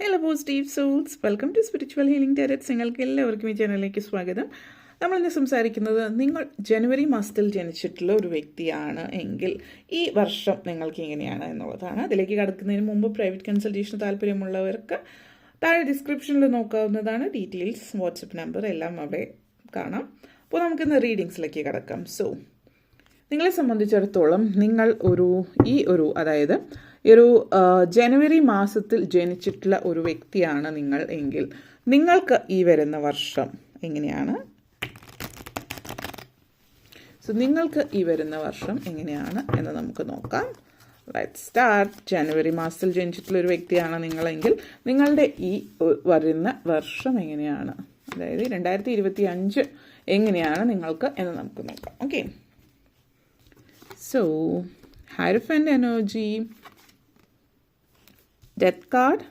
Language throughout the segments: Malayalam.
Hello positive souls welcome to spiritual healing tarots നിങ്ങൾക്ക് എല്ലാവർക്കും ഈ ചാനലിലേക്ക് സ്വാഗതം. നമ്മളിന്ന് സംസാരിക്കുന്നത് നിങ്ങൾ ജനുവരി മാസത്തിൽ ജനിച്ചിട്ടുള്ള ഒരു വ്യക്തിയാണ് എങ്കിൽ ഈ വർഷം നിങ്ങൾക്ക് എങ്ങനെയാണ് എന്നുള്ളതാണ്. അതിലേക്ക് കടക്കുന്നതിന് മുമ്പ് പ്രൈവറ്റ് കൺസൾട്ടേഷൻ താല്പര്യമുള്ളവർക്ക് താഴെ ഡിസ്ക്രിപ്ഷനിൽ നോക്കാവുന്നതാണ്. ഡീറ്റെയിൽസ് വാട്സപ്പ് നമ്പർ എല്ലാം അവിടെ കാണാം. അപ്പോൾ നമുക്കിന്ന് റീഡിങ്സിലേക്ക് കടക്കാം. സോ നിങ്ങളെ സംബന്ധിച്ചിടത്തോളം നിങ്ങൾ ഒരു ഈ ഒരു അതായത് ഈ ഒരു ജനുവരി മാസത്തിൽ ജനിച്ചിട്ടുള്ള ഒരു വ്യക്തിയാണ് നിങ്ങൾ എങ്കിൽ നിങ്ങൾക്ക് ഈ വരുന്ന വർഷം എങ്ങനെയാണ്? സോ നിങ്ങൾക്ക് ഈ വരുന്ന വർഷം എങ്ങനെയാണ് എന്ന് നമുക്ക് നോക്കാം. റൈറ്റ് സ്റ്റാർട്ട് ജനുവരി മാസത്തിൽ ജനിച്ചിട്ടുള്ള ഒരു വ്യക്തിയാണ് നിങ്ങളെങ്കിൽ നിങ്ങളുടെ ഈ വരുന്ന വർഷം എങ്ങനെയാണ്? അതായത് രണ്ടായിരത്തി ഇരുപത്തി അഞ്ച് എങ്ങനെയാണ് നിങ്ങൾക്ക് എന്ന് നമുക്ക് നോക്കാം. Okay so hierophant energy death card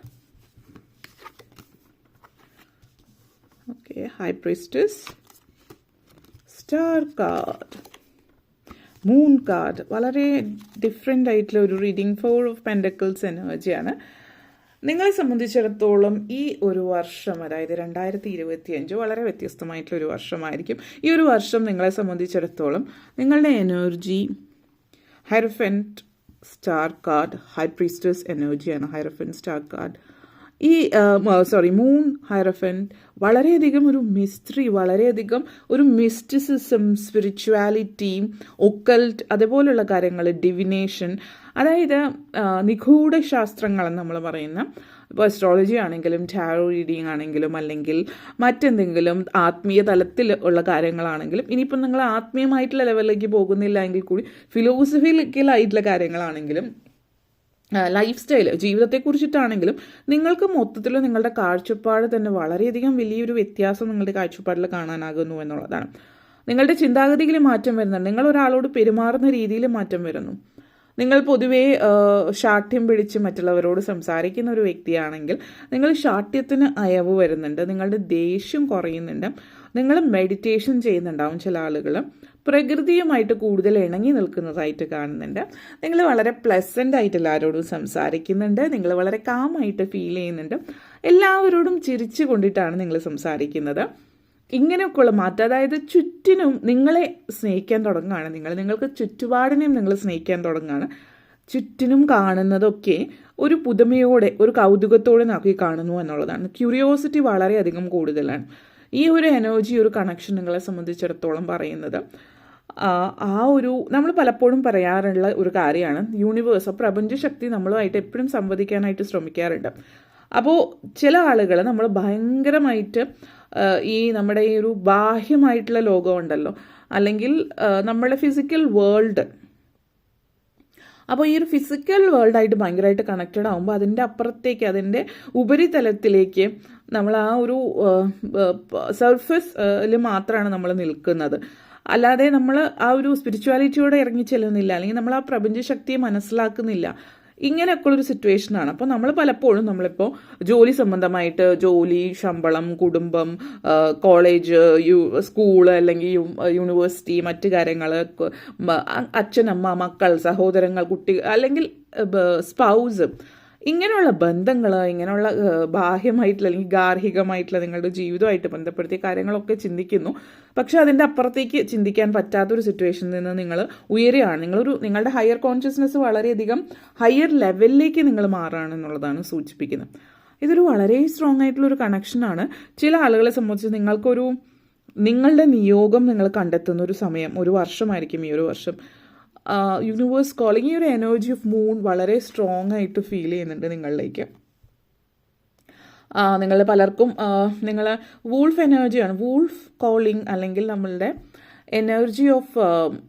Okay, high priestess star card moon card വളരെ ഡിഫറെന്റ് ആയിട്ടുള്ള ഒരു റീഡിംഗ് ഫോർ ഓഫ് പെൻഡക്കിൾസ് എനർജിയാണ് നിങ്ങളെ സംബന്ധിച്ചിടത്തോളം ഈ ഒരു വർഷം അതായത് രണ്ടായിരത്തി ഇരുപത്തി അഞ്ച് വളരെ വ്യത്യസ്തമായിട്ടുള്ള ഒരു വർഷമായിരിക്കും. ഈ ഒരു വർഷം നിങ്ങളെ സംബന്ധിച്ചിടത്തോളം നിങ്ങളുടെ energy hierophant star card high priestess എനർജിയാണ് ഹൈറഫൻ സ്റ്റാർ കാർഡ് ഈ സോറി മൂൺ ഹൈറഫൻ വളരെയധികം ഒരു മിസ്റ്ററി വളരെയധികം ഒരു മിസ്റ്റിസിസം സ്പിരിച്വാലിറ്റി ഒക്കൽട്ട് അതുപോലുള്ള കാര്യങ്ങൾ ഡിവിനേഷൻ അതായത് ആ, നിഗൂഢ ശാസ്ത്രങ്ങളെന്ന് നമ്മൾ പറയുന്ന ഇപ്പോൾ അസ്ട്രോളജി ആണെങ്കിലും ടാരോ റീഡിങ് ആണെങ്കിലും അല്ലെങ്കിൽ മറ്റെന്തെങ്കിലും ആത്മീയ തലത്തിൽ ഉള്ള കാര്യങ്ങളാണെങ്കിലും ഇനിയിപ്പം നിങ്ങൾ ആത്മീയമായിട്ടുള്ള ലെവലിലേക്ക് പോകുന്നില്ല എങ്കിൽ കൂടി ഫിലോസഫിക്കലായിട്ടുള്ള കാര്യങ്ങളാണെങ്കിലും ലൈഫ് സ്റ്റൈൽ ജീവിതത്തെക്കുറിച്ചിട്ടാണെങ്കിലും നിങ്ങൾക്ക് മൊത്തത്തിൽ നിങ്ങളുടെ കാഴ്ചപ്പാട് തന്നെ വളരെയധികം വലിയൊരു വ്യത്യാസം നിങ്ങളുടെ കാഴ്ചപ്പാടിൽ കാണാനാകുന്നു എന്നുള്ളതാണ്. നിങ്ങളുടെ ചിന്താഗതിയിൽ മാറ്റം വരുന്നുണ്ട്. നിങ്ങൾ ഒരാളോട് പെരുമാറുന്ന രീതിയിൽ മാറ്റം വരുന്നു. നിങ്ങൾ പൊതുവേ ശാഠ്യം പിടിച്ച് മറ്റുള്ളവരോട് സംസാരിക്കുന്ന ഒരു വ്യക്തിയാണെങ്കിൽ നിങ്ങൾ ശാഠ്യത്തിന് അയവ് വരുന്നുണ്ട് നിങ്ങളുടെ ദേഷ്യം കുറയുന്നുണ്ട് നിങ്ങൾ മെഡിറ്റേഷൻ ചെയ്യുന്നുണ്ടാവും ചില ആളുകൾ. പ്രകൃതിയുമായിട്ട് കൂടുതൽ ഇണങ്ങി നിൽക്കുന്നതായിട്ട് കാണുന്നുണ്ട്. നിങ്ങൾ വളരെ പ്ലസന്റ് ആയിട്ട് എല്ലാവരോടും സംസാരിക്കുന്നുണ്ട് നിങ്ങൾ വളരെ കാമായിട്ട് ഫീൽ ചെയ്യുന്നുണ്ട്. എല്ലാവരോടും ചിരിച്ചു കൊണ്ടിട്ടാണ് നിങ്ങൾ സംസാരിക്കുന്നത്. ഇങ്ങനെയൊക്കെയുള്ള മാറ്റം. അതായത് ചുറ്റിനും നിങ്ങളെ സ്നേഹിക്കാൻ തുടങ്ങുകയാണ്. നിങ്ങൾ നിങ്ങൾക്ക് ചുറ്റുപാടിനെയും നിങ്ങൾ സ്നേഹിക്കാൻ തുടങ്ങുകയാണ്. ചുറ്റിനും കാണുന്നതൊക്കെ ഒരു പുതുമയോടെ ഒരു കൗതുകത്തോടെ നോക്കി കാണുന്നു എന്നുള്ളതാണ്. ക്യൂരിയോസിറ്റി വളരെയധികം കൂടുതലാണ്. ഈ ഒരു എനർജി ഒരു കണക്ഷൻ നിങ്ങളെ സംബന്ധിച്ചിടത്തോളം പറയുന്നത് ആ ഒരു നമ്മൾ പലപ്പോഴും പറയാറുള്ള ഒരു കാര്യമാണ്. യൂണിവേഴ്സ് പ്രപഞ്ചശക്തി നമ്മളുമായിട്ട് എപ്പോഴും സംവദിക്കാനായിട്ട് ശ്രമിക്കാറുണ്ട്. അപ്പോൾ ചില ആളുകൾ നമ്മൾ ഭയങ്കരമായിട്ട് ഈ നമ്മുടെ ഈ ഒരു ബാഹ്യമായിട്ടുള്ള ലോകമുണ്ടല്ലോ. അല്ലെങ്കിൽ നമ്മുടെ ഫിസിക്കൽ വേൾഡ് അപ്പോൾ ഈ ഒരു ഫിസിക്കൽ വേൾഡായിട്ട് ഭയങ്കരമായിട്ട് കണക്റ്റഡ് ആകുമ്പോൾ അതിന്റെ അപ്പുറത്തേക്ക് അതിന്റെ ഉപരിതലത്തിലേക്ക് നമ്മൾ ആ ഒരു സർഫസിൽ മാത്രമാണ് നമ്മൾ നിൽക്കുന്നത്. അല്ലാതെ നമ്മൾ ആ ഒരു സ്പിരിച്വാലിറ്റിയോടെ ഇറങ്ങി ചെല്ലുന്നില്ല അല്ലെങ്കിൽ നമ്മൾ ആ പ്രപഞ്ചശക്തിയെ മനസ്സിലാക്കുന്നില്ല. ഇങ്ങനെയൊക്കെയുള്ളൊരു സിറ്റുവേഷനാണ് അപ്പോൾ നമ്മൾ പലപ്പോഴും നമ്മളിപ്പോൾ ജോലി സംബന്ധമായിട്ട് ജോലി ശമ്പളം കുടുംബം കോളേജ് യു സ്കൂൾ അല്ലെങ്കിൽ യൂണിവേഴ്സിറ്റി മറ്റു കാര്യങ്ങൾ അച്ഛനമ്മ മക്കൾ സഹോദരങ്ങൾ കുട്ടികൾ അല്ലെങ്കിൽ സ്പൗസ് ഇങ്ങനെയുള്ള ബന്ധങ്ങൾ ഇങ്ങനെയുള്ള ബാഹ്യമായിട്ടുള്ള അല്ലെങ്കിൽ ഗാർഹികമായിട്ടുള്ള നിങ്ങളുടെ ജീവിതമായിട്ട് ബന്ധപ്പെടുത്തിയ കാര്യങ്ങളൊക്കെ ചിന്തിക്കുന്നു. പക്ഷേ അതിന്റെ അപ്പുറത്തേക്ക് ചിന്തിക്കാൻ പറ്റാത്തൊരു സിറ്റുവേഷനിൽ നിന്ന് നിങ്ങൾ ഉയരുകയാണ്. നിങ്ങളൊരു നിങ്ങളുടെ ഹയർ കോൺഷ്യസ്നെസ് വളരെയധികം ഹയർ ലെവലിലേക്ക് നിങ്ങൾ മാറുകയാണ് എന്നുള്ളതാണ് സൂചിപ്പിക്കുന്നത്. ഇതൊരു വളരെ സ്ട്രോങ് ആയിട്ടുള്ളൊരു കണക്ഷനാണ് ചില ആളുകളെ സംബന്ധിച്ച് നിങ്ങൾക്കൊരു നിങ്ങളുടെ നിയോഗം നിങ്ങൾ കണ്ടെത്തുന്ന ഒരു സമയം ഒരു വർഷമായിരിക്കും ഈ ഒരു വർഷം. യൂണിവേഴ്സ് കോളിംഗ് ഈ ഒരു എനർജി ഓഫ് മൂൺ വളരെ സ്ട്രോങ് ആയിട്ട് ഫീൽ ചെയ്യുന്നുണ്ട് നിങ്ങളിലേക്ക്. നിങ്ങൾ പലർക്കും നിങ്ങൾ വൂൾഫ് എനർജിയാണ് വൂൾഫ് കോളിംഗ് അല്ലെങ്കിൽ നമ്മളുടെ എനർജി ഓഫ്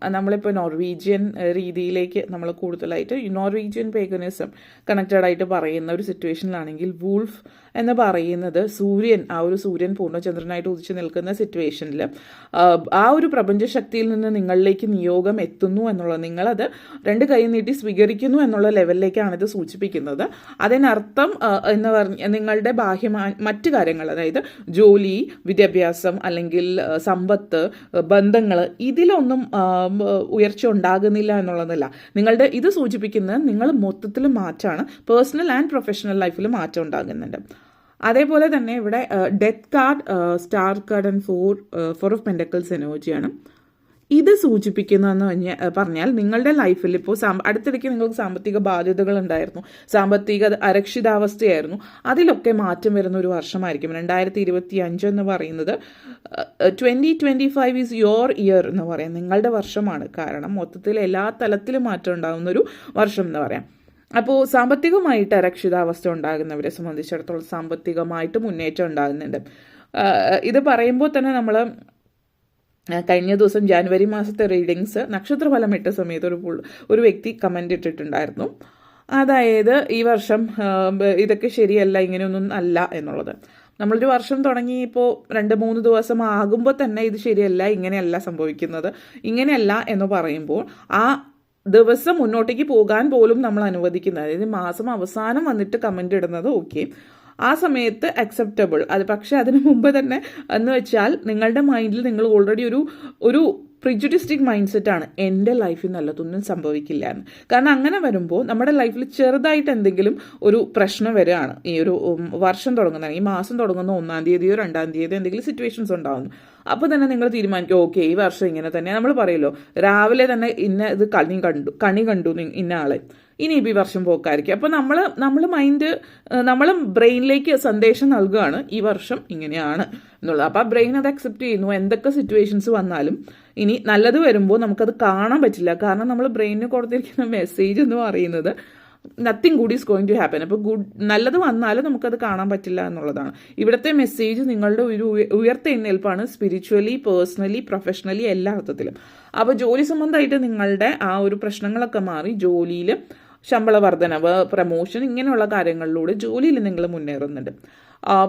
നമ്മളിപ്പോൾ നോർവീജിയൻ രീതിയിലേക്ക് നമ്മൾ കൂടുതലായിട്ട് നോർവീജിയൻ പേഗനിസം കണക്റ്റഡ് ആയിട്ട് പറയുന്ന ഒരു സിറ്റുവേഷനിലാണെങ്കിൽ വൂൾഫ് എന്ന് പറയുന്നത് സൂര്യൻ ആ ഒരു സൂര്യൻ പൂർണചന്ദ്രനായിട്ട് ഉദിച്ചു നിൽക്കുന്ന സിറ്റുവേഷനിൽ ആ ഒരു പ്രപഞ്ചശക്തിയിൽ നിന്ന് നിങ്ങളിലേക്ക് നിയോഗം എത്തുന്നു എന്നുള്ളത് നിങ്ങളത് രണ്ട് കൈ നീട്ടി സ്വീകരിക്കുന്നു എന്നുള്ള ലെവലിലേക്കാണ് ഇത് സൂചിപ്പിക്കുന്നത്. അതിനർത്ഥം എന്ന് പറഞ്ഞ നിങ്ങളുടെ ബാഹ്യമായ മറ്റു കാര്യങ്ങൾ അതായത് ജോലി വിദ്യാഭ്യാസം അല്ലെങ്കിൽ സമ്പത്ത് ബന്ധങ്ങൾ ബന്ധങ്ങൾ ഇതിലൊന്നും ഉയർച്ച ഉണ്ടാകുന്നില്ല എന്നുള്ളതല്ല. നിങ്ങളുടെ ഇത് സൂചിപ്പിക്കുന്നത് നിങ്ങൾ മൊത്തത്തിൽ മാറ്റമാണ് പേഴ്സണൽ ആൻഡ് പ്രൊഫഷണൽ ലൈഫിൽ മാറ്റം ഉണ്ടാകുന്നുണ്ട്. അതേപോലെ തന്നെ ഇവിടെ death card star card and four four of pentacles എനർജിയാണ് ഇത് സൂചിപ്പിക്കുന്നതെന്ന് പറഞ്ഞ പറഞ്ഞാൽ നിങ്ങളുടെ ലൈഫിൽ ഇപ്പോൾ അടുത്തിടയ്ക്ക് നിങ്ങൾക്ക് സാമ്പത്തിക ബാധ്യതകൾ ഉണ്ടായിരുന്നു. സാമ്പത്തിക അരക്ഷിതാവസ്ഥയായിരുന്നു. അതിലൊക്കെ മാറ്റം വരുന്ന ഒരു വർഷമായിരിക്കും. രണ്ടായിരത്തി ഇരുപത്തി അഞ്ച് എന്ന് പറയുന്നത് twenty twenty five is your year എന്ന് പറയാം. നിങ്ങളുടെ വർഷമാണ്. കാരണം മൊത്തത്തിൽ എല്ലാ തലത്തിലും മാറ്റം ഉണ്ടാകുന്ന ഒരു വർഷം എന്ന് പറയാം. അപ്പോൾ സാമ്പത്തികമായിട്ട് അരക്ഷിതാവസ്ഥ ഉണ്ടാകുന്നവരെ സംബന്ധിച്ചിടത്തോളം സാമ്പത്തികമായിട്ട് മുന്നേറ്റം ഉണ്ടാകുന്നുണ്ട്. ഇത് പറയുമ്പോൾ തന്നെ നമ്മൾ കഴിഞ്ഞ ദിവസം ജാനുവരി മാസത്തെ റീഡിങ്സ് നക്ഷത്രഫലം ഇട്ട സമയത്ത് ഒരു ഒരു വ്യക്തി കമന്റ് ഇട്ടിട്ടുണ്ടായിരുന്നു. അതായത് ഈ വർഷം ഇതൊക്കെ ശരിയല്ല ഇങ്ങനെയൊന്നും അല്ല എന്നുള്ളത്. നമ്മളൊരു വർഷം തുടങ്ങി ഇപ്പോൾ രണ്ട് മൂന്ന് ദിവസം ആകുമ്പോൾ തന്നെ ഇത് ശരിയല്ല ഇങ്ങനെയല്ല സംഭവിക്കുന്നത്. ഇങ്ങനെയല്ല എന്ന് പറയുമ്പോൾ ആ ദിവസം മുന്നോട്ടേക്ക് പോകാൻ പോലും നമ്മൾ അനുവദിക്കുന്നത്. അതായത് മാസം അവസാനം വന്നിട്ട് കമന്റ് ഇടുന്നത് ഓക്കെ ആ സമയത്ത് അക്സെപ്റ്റബിൾ അത് പക്ഷെ അതിന് മുമ്പ് തന്നെ എന്ന് വെച്ചാൽ നിങ്ങളുടെ മൈൻഡിൽ നിങ്ങൾ ഓൾറെഡി ഒരു ഒരു പ്രിജുഡിസ്റ്റിക് മൈൻഡ് സെറ്റാണ് എന്റെ ലൈഫിൽ നല്ലതൊന്നും സംഭവിക്കില്ല എന്ന്. കാരണം അങ്ങനെ വരുമ്പോൾ നമ്മുടെ ലൈഫിൽ ചെറുതായിട്ട് എന്തെങ്കിലും ഒരു പ്രശ്നം വരികയാണ്. ഈ ഒരു വർഷം തുടങ്ങുന്ന ഈ മാസം തുടങ്ങുന്ന ഒന്നാം തീയതിയോ രണ്ടാം തീയതിയോ എന്തെങ്കിലും സിറ്റുവേഷൻസ് ഉണ്ടാകുന്നു അപ്പോൾ തന്നെ നിങ്ങൾ തീരുമാനിക്കും ഓക്കെ ഈ വർഷം ഇങ്ങനെ തന്നെ നമ്മൾ പറയുമല്ലോ രാവിലെ തന്നെ ഇന്ന ഇത് കണി കണ്ടു കണി കണ്ടു ഇന്ന ആളെ. ഇനി ഈ വർഷം പോക്കായിരിക്കും. അപ്പോൾ നമ്മൾ നമ്മൾ മൈൻഡ് നമ്മൾ ബ്രെയിനിലേക്ക് സന്ദേശം നൽകുകയാണ് ഈ വർഷം ഇങ്ങനെയാണ് എന്നുള്ളത്. അപ്പോൾ ആ ബ്രെയിൻ അത് അക്സെപ്റ്റ് ചെയ്യുന്നു. എന്തൊക്കെ സിറ്റുവേഷൻസ് വന്നാലും ഇനി നല്ലത് വരുമ്പോൾ നമുക്കത് കാണാൻ പറ്റില്ല. കാരണം നമ്മൾ ബ്രെയിനിന് കൊടുത്തിരിക്കുന്ന മെസ്സേജ് എന്ന് പറയുന്നത് nothing good is going to happen അപ്പോൾ ഗുഡ് നല്ലത് വന്നാലും നമുക്കത് കാണാൻ പറ്റില്ല എന്നുള്ളതാണ്. ഇവിടുത്തെ മെസ്സേജ് നിങ്ങളുടെ ഒരു ഉയ- ഉയർത്തെഴുന്നേൽപ്പാണ് സ്പിരിച്വലി പേഴ്സണലി പ്രൊഫഷണലി എല്ലാ അർത്ഥത്തിലും. അപ്പോൾ ജോലി സംബന്ധമായിട്ട് നിങ്ങളുടെ ആ ഒരു പ്രശ്നങ്ങളൊക്കെ മാറി ജോലിയിൽ ശമ്പള വർധനവ് പ്രമോഷൻ ഇങ്ങനെയുള്ള കാര്യങ്ങളിലൂടെ ജോലിയിൽ നിങ്ങൾ മുന്നേറുന്നുണ്ട്.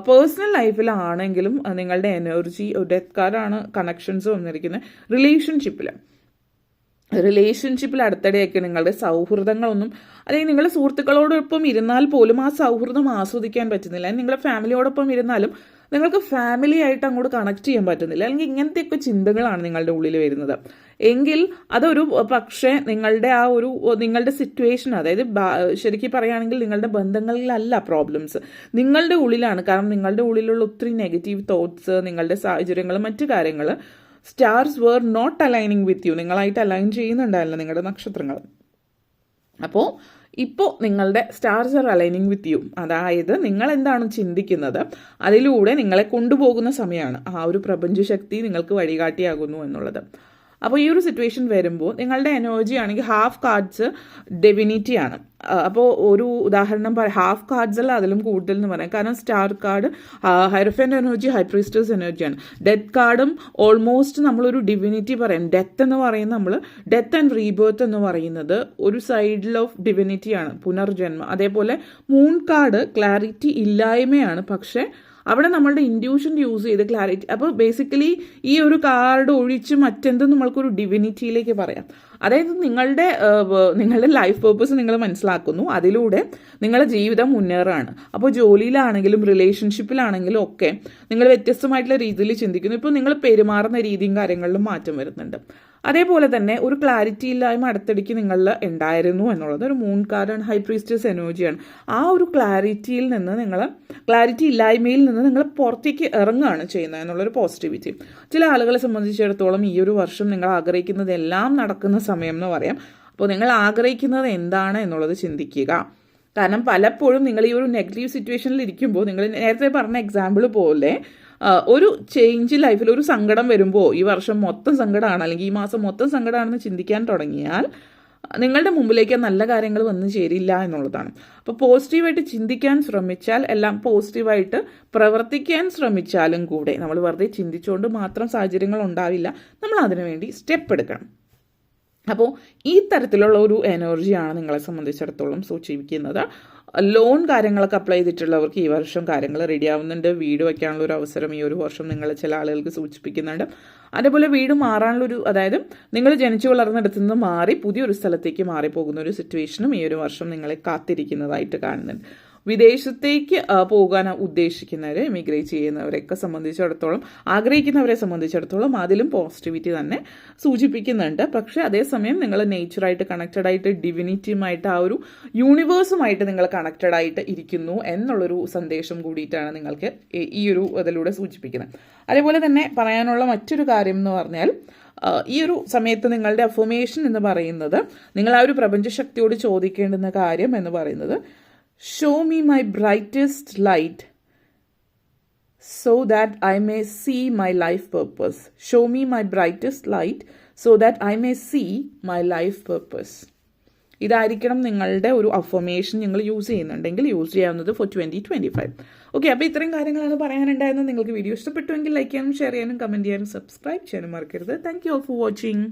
പേഴ്സണൽ ലൈഫിലാണെങ്കിലും നിങ്ങളുടെ എനർജി ഡെത്ത് കാർഡാണ് കണക്ഷൻസ് വന്നിരിക്കുന്നത്. റിലേഷൻഷിപ്പിൽ റിലേഷൻഷിപ്പിൽ അടുത്തിടെയൊക്കെ നിങ്ങളുടെ സൗഹൃദങ്ങളൊന്നും അല്ലെങ്കിൽ നിങ്ങളുടെ സുഹൃത്തുക്കളോടൊപ്പം ഇരുന്നാൽ പോലും ആ സൗഹൃദം ആസ്വദിക്കാൻ പറ്റുന്നില്ല. നിങ്ങളുടെ ഫാമിലിയോടൊപ്പം ഇരുന്നാലും നിങ്ങൾക്ക് ഫാമിലി ആയിട്ട് അങ്ങോട്ട് കണക്ട് ചെയ്യാൻ പറ്റുന്നില്ല. അല്ലെങ്കിൽ ഇങ്ങനത്തെയൊക്കെ ചിന്തകളാണ് നിങ്ങളുടെ ഉള്ളിൽ വരുന്നത്. എങ്കിൽ അതൊരു പക്ഷേ നിങ്ങളുടെ ആ ഒരു നിങ്ങളുടെ സിറ്റുവേഷൻ അതായത് ശരിക്കും പറയുകയാണെങ്കിൽ നിങ്ങളുടെ ബന്ധങ്ങളിലല്ല പ്രോബ്ലംസ് നിങ്ങളുടെ ഉള്ളിലാണ്. കാരണം നിങ്ങളുടെ ഉള്ളിലുള്ള ഒത്തിരി നെഗറ്റീവ് തോട്ട്സ് നിങ്ങളുടെ സാഹചര്യങ്ങൾ മറ്റു കാര്യങ്ങൾ stars were not aligning with you നിങ്ങളായിട്ട് അലൈൻ ചെയ്യുന്നുണ്ടാവില്ല നിങ്ങളുടെ നക്ഷത്രങ്ങൾ. അപ്പോൾ ഇപ്പോൾ നിങ്ങളുടെ stars are aligning with you അതായത് നിങ്ങൾ എന്താണ് ചിന്തിക്കുന്നത്? അതിലൂടെ നിങ്ങളെ കൊണ്ടുപോകുന്ന സമയമാണ് ആ ഒരു പ്രപഞ്ചശക്തി നിങ്ങൾക്ക് വഴികാട്ടിയാകുന്നു എന്നുള്ളത്. അപ്പോൾ ഈ ഒരു സിറ്റുവേഷൻ വരുമ്പോൾ നിങ്ങളുടെ എനർജി ആണെങ്കിൽ ഹാഫ് കാർഡ്സ് ഡെവിനിറ്റി ആണ്. അപ്പോൾ ഒരു ഉദാഹരണം പറയാം. ഹാഫ് കാർഡ്സ് അല്ല അതിലും കൂടുതൽ എന്ന് പറയാം. കാരണം star card hierophant energy high priestess എനർജിയാണ് ഡെത്ത് കാർഡും ഓൾമോസ്റ്റ് നമ്മളൊരു ഡിവിനിറ്റി പറയാം. ഡെത്ത് എന്ന് പറയുന്നത് നമ്മൾ ഡെത്ത് ആൻഡ് റീബേർത്ത് എന്ന് പറയുന്നത് ഒരു സൈഡിൽ ഓഫ് ഡിവിനിറ്റിയാണ് പുനർജന്മം. അതേപോലെ മൂൺ കാർഡ് ക്ലാരിറ്റി ഇല്ലായ്മയാണ്. പക്ഷേ അവിടെ നമ്മളുടെ ഇൻഡ്യൂഷൻ യൂസ് ചെയ്ത് ക്ലാരിറ്റി അപ്പോൾ ബേസിക്കലി ഈ ഒരു കാർഡ് ഒഴിച്ച് മറ്റെന്തും നമ്മൾക്കൊരു ഡിവിനിറ്റിയിലേക്ക് പറയാം. അതായത് നിങ്ങളുടെ നിങ്ങളുടെ ലൈഫ് പേർപ്പസ് നിങ്ങൾ മനസ്സിലാക്കുന്നു. അതിലൂടെ നിങ്ങളുടെ ജീവിതം മുന്നേറാണ്. അപ്പോൾ ജോലിയിലാണെങ്കിലും റിലേഷൻഷിപ്പിലാണെങ്കിലും ഒക്കെ നിങ്ങൾ വ്യത്യസ്തമായിട്ടുള്ള രീതിയിൽ ചിന്തിക്കുന്നു. ഇപ്പോൾ നിങ്ങൾ പെരുമാറുന്ന രീതിയും കാര്യങ്ങളിലും മാറ്റം വരുന്നുണ്ട്. അതേപോലെ തന്നെ ഒരു ക്ലാരിറ്റി ഇല്ലായ്മ അടുത്തടിക്ക് നിങ്ങളിൽ ഉണ്ടായിരുന്നു എന്നുള്ളത് ഒരു മൂൺ കാർഡാണ് ഹൈ പ്രീസ്റ്റേഴ്സ് എനർജിയാണ് ആ ഒരു ക്ലാരിറ്റിയിൽ നിന്ന് നിങ്ങൾ ക്ലാരിറ്റി ഇല്ലായ്മയിൽ നിന്ന് നിങ്ങൾ പുറത്തേക്ക് ഇറങ്ങുകയാണ് ചെയ്യുന്നത് എന്നുള്ളൊരു പോസിറ്റിവിറ്റി ചില ആളുകളെ സംബന്ധിച്ചിടത്തോളം ഈ ഒരു വർഷം നിങ്ങൾ ആഗ്രഹിക്കുന്നത് എല്ലാം നടക്കുന്ന സമയം എന്ന് പറയാം. അപ്പോൾ നിങ്ങൾ ആഗ്രഹിക്കുന്നത് എന്താണ് എന്നുള്ളത് ചിന്തിക്കുക. കാരണം പലപ്പോഴും നിങ്ങൾ ഈ ഒരു നെഗറ്റീവ് സിറ്റുവേഷനിൽ ഇരിക്കുമ്പോൾ നിങ്ങൾ നേരത്തെ പറഞ്ഞ എക്സാമ്പിൾ പോലെ ഒരു ചേഞ്ച് ലൈഫിൽ ഒരു സങ്കടം വരുമ്പോൾ ഈ വർഷം മൊത്തം സങ്കടമാണ് അല്ലെങ്കിൽ ഈ മാസം മൊത്തം സങ്കടമാണെന്ന് ചിന്തിക്കാൻ തുടങ്ങിയാൽ നിങ്ങളുടെ മുമ്പിലേക്ക് നല്ല കാര്യങ്ങൾ വന്നു ചേരില്ല എന്നുള്ളതാണ്. അപ്പോൾ പോസിറ്റീവായിട്ട് ചിന്തിക്കാൻ ശ്രമിച്ചാൽ എല്ലാം പോസിറ്റീവായിട്ട് പ്രവർത്തിക്കാൻ ശ്രമിച്ചാലും കൂടെ നമ്മൾ വെറുതെ ചിന്തിച്ചുകൊണ്ട് മാത്രം സാഹചര്യങ്ങൾ ഉണ്ടാവില്ല. നമ്മൾ അതിനുവേണ്ടി സ്റ്റെപ്പ് എടുക്കണം. അപ്പോൾ ഈ തരത്തിലുള്ള ഒരു എനർജിയാണ് നിങ്ങളെ സംബന്ധിച്ചിടത്തോളം സൂചിപ്പിക്കുന്നത്. ലോൺ കാര്യങ്ങളൊക്കെ അപ്ലൈ ചെയ്തിട്ടുള്ളവർക്ക് ഈ വർഷം കാര്യങ്ങൾ റെഡി ആവുന്നുണ്ട്. വീട് വയ്ക്കാനുള്ള ഒരു അവസരം ഈ ഒരു വർഷം നിങ്ങൾ ചില ആളുകൾക്ക് സൂചിപ്പിക്കുന്നുണ്ട്. അതേപോലെ വീട് മാറാനുള്ളൊരു അതായത് നിങ്ങൾ ജനിച്ചു വളർന്നിടത്തു നിന്ന് മാറി പുതിയൊരു സ്ഥലത്തേക്ക് മാറിപ്പോകുന്ന ഒരു സിറ്റുവേഷനും ഈ ഒരു വർഷം നിങ്ങളെ കാത്തിരിക്കുന്നതായിട്ട് കാണുന്നുണ്ട്. വിദേശത്തേക്ക് പോകാൻ ഉദ്ദേശിക്കുന്നവർ ഇമിഗ്രേറ്റ് ചെയ്യുന്നവരെയൊക്കെ സംബന്ധിച്ചിടത്തോളം ആഗ്രഹിക്കുന്നവരെ സംബന്ധിച്ചിടത്തോളം അതിലും പോസിറ്റിവിറ്റി തന്നെ സൂചിപ്പിക്കുന്നുണ്ട്. പക്ഷേ അതേസമയം നിങ്ങൾ നേച്ചറായിട്ട് കണക്റ്റഡ് ആയിട്ട് ഡിവിനിറ്റിയുമായിട്ട് ആ ഒരു യൂണിവേഴ്സുമായിട്ട് നിങ്ങൾ കണക്റ്റഡ് ആയിട്ട് ഇരിക്കുന്നു എന്നുള്ളൊരു സന്ദേശം കൂടിയിട്ടാണ് നിങ്ങൾക്ക് ഈ- ഒരു ഇതിലൂടെ സൂചിപ്പിക്കുന്നത്. അതേപോലെ തന്നെ പറയാനുള്ള മറ്റൊരു കാര്യം എന്ന് പറഞ്ഞാൽ ഈ ഒരു സമയത്ത് നിങ്ങളുടെ അഫോമേഷൻ എന്ന് പറയുന്നത് നിങ്ങൾ ആ ഒരു പ്രപഞ്ചശക്തിയോട് ചോദിക്കേണ്ടുന്ന കാര്യം എന്ന് പറയുന്നത് show me my brightest light so that I may see my life purpose. Show me my brightest light so that I may see my life purpose. ഇതായിരിക്കണം നിങ്ങളുടെ ഒരു അഫർമേഷൻ നിങ്ങൾ യൂസ് ചെയ്യുന്നുണ്ടെങ്കിൽ use ചെയ്യാവുന്നത് for twenty twenty five okay അപ്പോൾ ഇത്രയും കാര്യങ്ങളാണ് പറയാനുണ്ടായിരുന്നത് നിങ്ങൾക്ക് വീഡിയോ ഇഷ്ടപ്പെട്ടുവെങ്കിൽ ലൈക്ക് ചെയ്യാനും ഷെയർ ചെയ്യാനും കമന്റ് ചെയ്യാനും സബ്സ്ക്രൈബ് ചെയ്യാനും മറക്കരുത് താങ്ക് യു ഫോർ വാച്ചിങ്